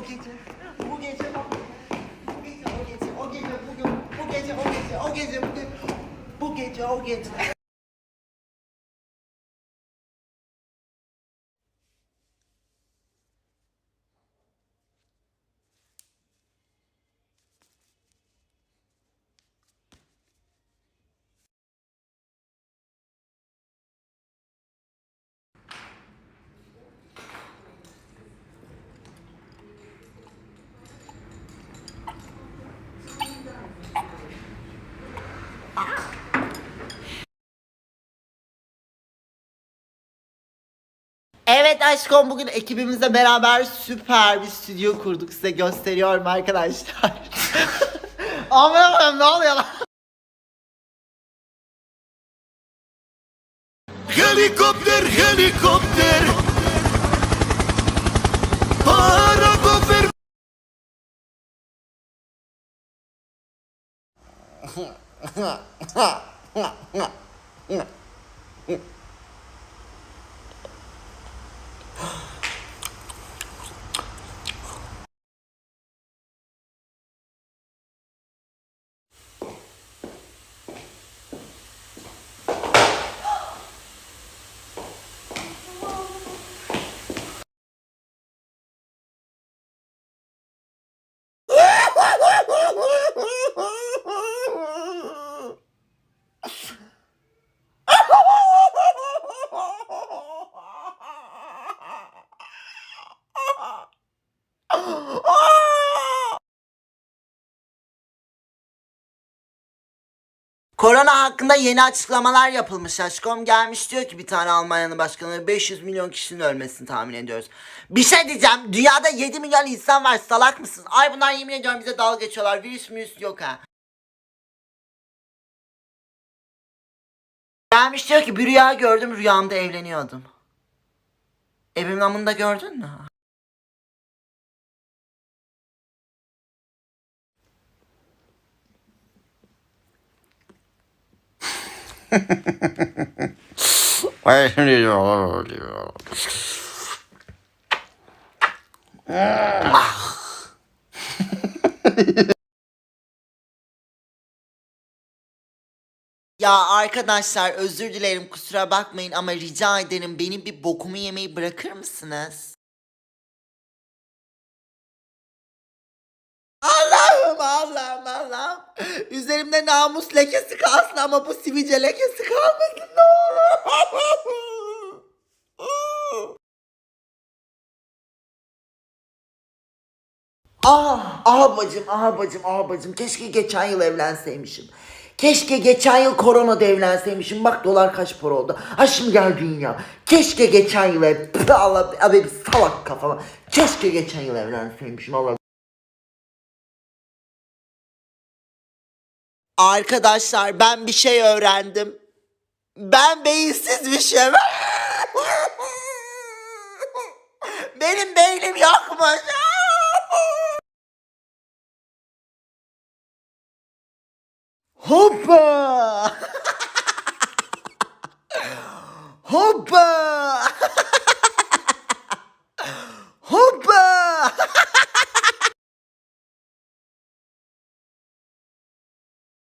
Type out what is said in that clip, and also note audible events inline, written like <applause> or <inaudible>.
o gece, bu gece, o bu gece, o gece, o gece, bugün, bu gece, o gece, o gece, bugün, bu gece, o gece. Evet aşkım bugün ekibimizle beraber süper bir stüdyo kurduk size gösteriyorum arkadaşlar. <laughs> Aman ne oluyor lan? Helikopter, helikopter. Parakofer. <laughs> Korona hakkında yeni açıklamalar yapılmış aşkım. Gelmiş diyor ki bir tane Almanya'nın başkanı 500 milyon kişinin ölmesini tahmin ediyoruz. Bir şey diyeceğim. Dünyada 7 milyon insan var. Salak mısın? Ay bunlar yemin ediyorum bize dalga geçiyorlar. Virüs müyüs yok ha. Gelmiş diyor ki bir rüya gördüm rüyamda evleniyordum. Evim namında gördün mü? Ya arkadaşlar özür dilerim kusura bakmayın ama rica ederim benim bir bokumu yemeyi bırakır mısınız? Allah'ım Allah'ım. <laughs> Üzerimde namus lekesi kalsın ama bu sivilce lekesi kalmasın ne olur. <laughs> Ah, ah bacım, ah bacım, ah bacım. Keşke geçen yıl evlenseymişim. Keşke geçen yıl koronada evlenseymişim. Bak dolar kaç para oldu. Şimdi gel dünya. Keşke geçen yıl ev... <laughs> Allah abi bir salak kafama. Keşke geçen yıl evlenseymişim. Allah Arkadaşlar ben bir şey öğrendim. Ben beyinsizmişim. <laughs> Benim beynim yokmuş. Hoppa!